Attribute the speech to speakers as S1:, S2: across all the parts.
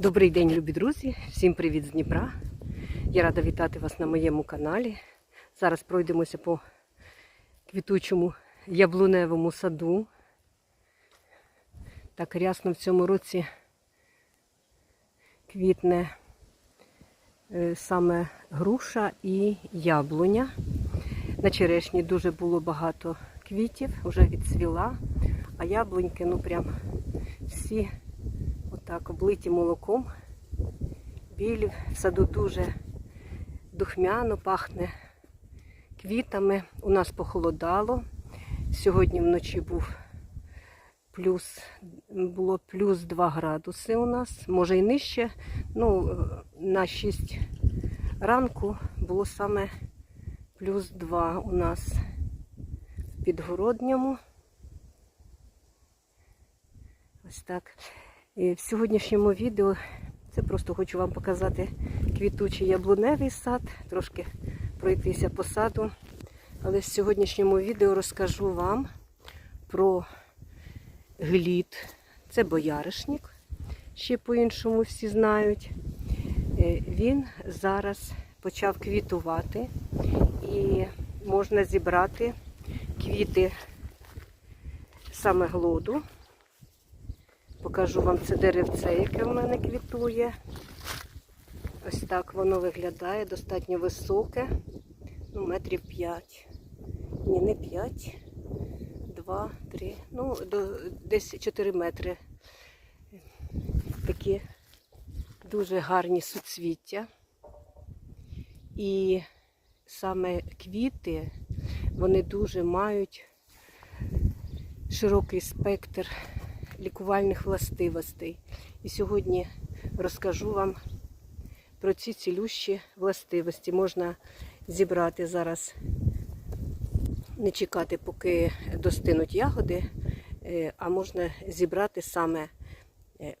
S1: Добрий день, любі друзі! Всім привіт з Дніпра. Я рада вітати вас на моєму каналі. Зараз пройдемося по квітучому яблуневому саду. Так рясно в цьому році квітне е, саме груша і яблуня. На черешні дуже було багато квітів, вже відцвіла, а яблуньки, ну прям всі отак облиті молоком. Білі в саду дуже духмяно пахне квітами. У нас похолодало. Сьогодні вночі був плюс, було плюс 2 градуси у нас, може і нижче. Ну, на 6 ранку було саме плюс 2 у нас в підгородньому. Ось так. І в сьогоднішньому відео це просто хочу вам показати квітучий яблуневий сад, трошки пройтися по саду. Але в сьогоднішньому відео розкажу вам про глід. Це бояришник, ще по-іншому всі знають. Е, Він зараз почав квітувати і можна зібрати квіти саме глоду. Покажу вам це деревце, яке в мене квітує. Ось так воно виглядає, достатньо високе. Ну, метрів 5. Ні, не 5, 2, 3, ну, до, десь 4 метри. Такі дуже гарні суцвіття. І саме квіти, вони дуже мають широкий спектр лікувальних властивостей. І сьогодні розкажу вам про ці цілющі властивості. Можна зібрати зараз, не чекати, поки достинуть ягоди, е, а можна зібрати саме е,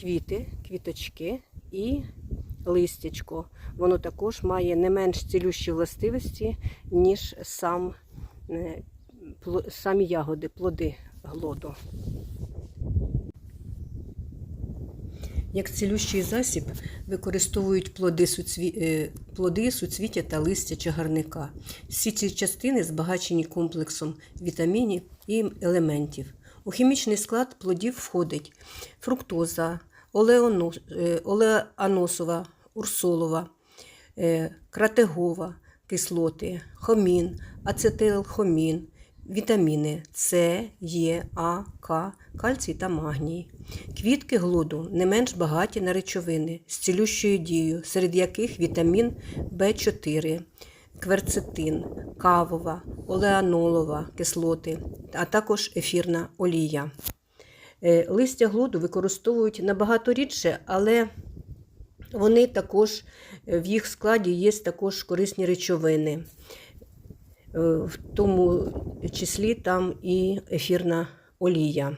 S1: квіти, квіточки і листячко. Воно також має не менш цілющі властивості, ніж сам, е, самі ягоди, плоди глоду. Як цілющий засіб використовують плоди, суцві... е, плоди суцвіття та листя чагарника. Всі ці частини збагачені комплексом вітамінів і елементів. У хімічний склад плодів входить фруктоза, олеоно- е, олеаносова, урсолова, е, кратегова кислоти, хомін, ацетилхомін, вітаміни С, Е, А, К, кальцій та магній. Квітки глоду не менш багаті на речовини з цілющою дією, серед яких вітамін В4, кверцетин, кавова, олеанолова кислоти, а також ефірна олія. Е, Листя глоду використовують набагато рідше, але вони також е, в їх складі є також корисні речовини. Е, В тому числі там і ефірна олія.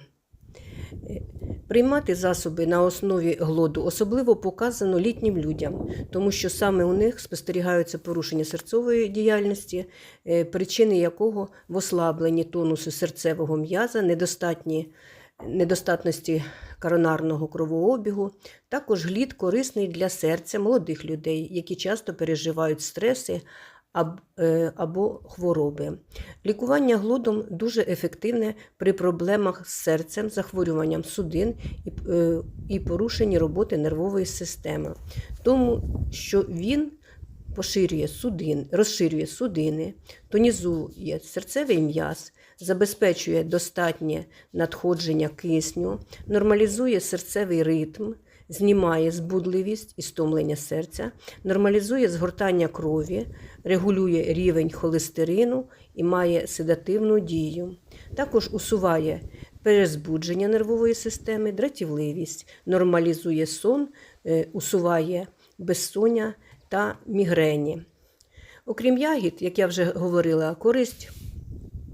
S1: Е, Приймати засоби на основі глоду особливо показано літнім людям, тому що саме у них спостерігаються порушення серцевої діяльності, е, причини якого в ослабленні тонусу серцевого м'яза, недостатні недостатності коронарного кровообігу. Також глід корисний для серця молодих людей, які часто переживають стреси або хвороби. Лікування глодом дуже ефективне при проблемах з серцем, захворюванням судин і, е, і порушенні роботи нервової системи, тому що він поширює судин, розширює судини, тонізує серцевий м'яз, забезпечує достатнє надходження кисню, нормалізує серцевий ритм, знімає збудливість і стомлення серця, нормалізує згортання крові, регулює рівень холестерину і має седативну дію. Також усуває перезбудження нервової системи, дратівливість, нормалізує сон, е, усуває безсоння та мігрені. Окрім ягід, як я вже говорила, користь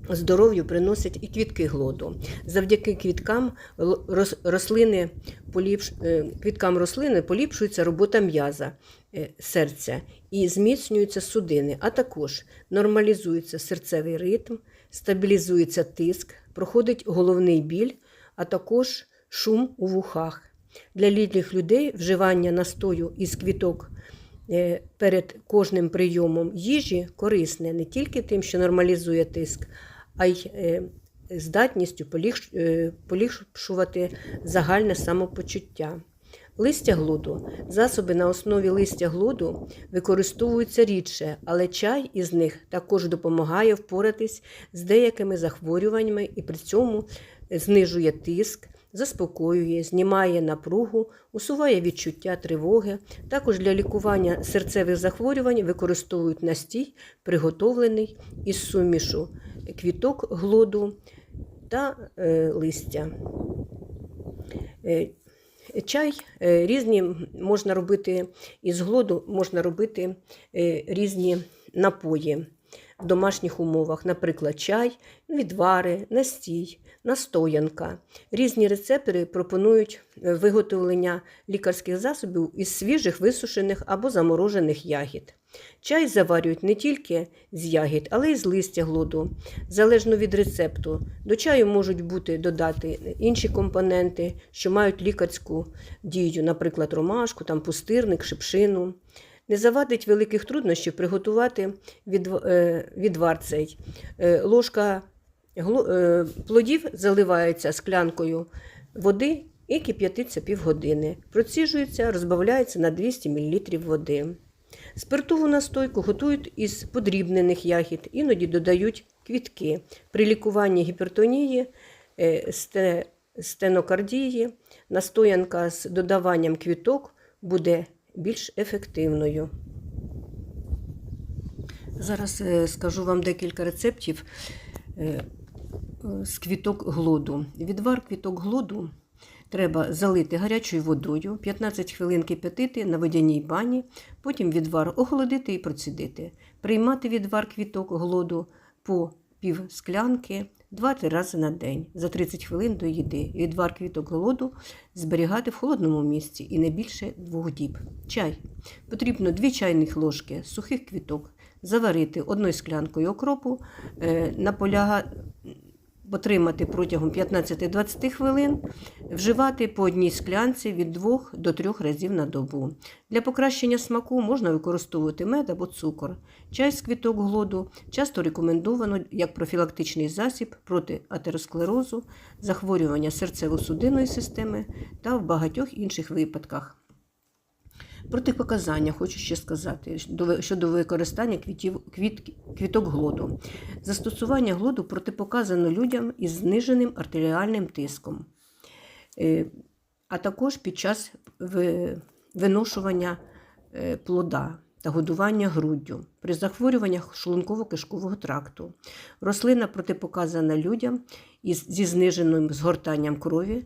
S1: здоров'ю приносять і квітки глоду. Завдяки квіткам рослини поліпш... е, квіткам рослини поліпшується робота м'яза е, серця і зміцнюються судини, а також нормалізується серцевий ритм, стабілізується тиск, проходить головний біль, а також шум у вухах. Для літніх людей вживання настою із квіток е, перед кожним прийомом їжі корисне не тільки тим, що нормалізує тиск, а й е, здатністю е, поліпшувати загальне самопочуття. Листя глуду. Засоби на основі листя глуду використовуються рідше, але чай із них також допомагає впоратись з деякими захворюваннями і при цьому знижує тиск, заспокоює, знімає напругу, усуває відчуття тривоги. Також для лікування серцевих захворювань використовують настій, приготовлений із сумішу квіток глуду та е, листя. Е, Чай е, різні можна робити із глоду, можна робити різні напої в домашніх умовах, наприклад, чай, відвари, настій, настоянка. Різні рецептори пропонують е, виготовлення лікарських засобів із свіжих, висушених або заморожених ягід. Чай заварюють не тільки з ягід, але й з листя глоду. Залежно від рецепту, до чаю можуть бути додати інші компоненти, що мають лікарську дію, наприклад, ромашку, там, пустирник, шипшину. Не завадить великих труднощів приготувати е, відвар цей. Е, Ложка плодів заливається склянкою води і кип'ятиться півгодини. Проціжується, розбавляється на 200 мл води. Спиртову настойку готують із подрібнених ягід, іноді додають квітки. При лікуванні гіпертонії, е, стенокардії, настоянка з додаванням квіток буде більш ефективною. Зараз е, скажу вам декілька рецептів е, е, з квіток глоду. Відвар квіток глоду треба залити гарячою водою, 15 хвилин кип'ятити на водяній бані, потім відвар охолодити і процідити. Приймати відвар квіток глоду по пів склянки 2-3 рази на день за 30 хвилин до їди. Відвар квіток голоду зберігати в холодному місці і не більше двох діб. Чай. Потрібно 2 чайних ложки сухих квіток заварити одною склянкою окропу, е, наполяга... потримати протягом 15-20 хвилин, вживати по одній склянці від 2 до 3 разів на добу. Для покращення смаку можна використовувати мед або цукор. Чай з квіток глоду часто рекомендовано як профілактичний засіб проти атеросклерозу, захворювання серцево-судинної системи та в багатьох інших випадках. Протипоказання хочу ще сказати щодо використання квітів, квіт, квіток глоду. Застосування глоду протипоказано людям із зниженим артеріальним тиском, Е, а також під час виношування е, плода та годування груддю при захворюваннях шлунково-кишкового тракту. Рослина протипоказана людям із, зі зниженим згортанням крові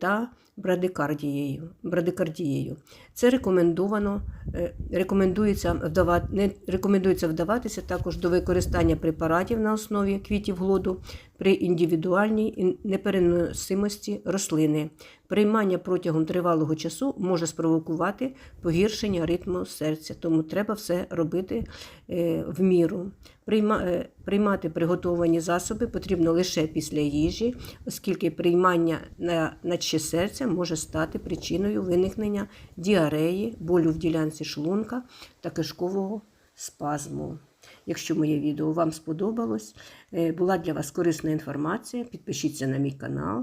S1: та брадикардією. брадикардією. Це рекомендовано, е, рекомендується, вдавати, не, рекомендується вдаватися також до використання препаратів на основі квітів глоду при індивідуальній непереносимості рослини. Приймання протягом тривалого часу може спровокувати погіршення ритму серця, тому треба все робити е, в міру. Е, приймати приготовані засоби потрібно лише після їжі, оскільки приймання на наче серця може стати причиною виникнення діареї, болю в ділянці шлунка та кишкового спазму. Якщо моє відео вам сподобалось, е, була для вас корисна інформація, підпишіться на мій канал.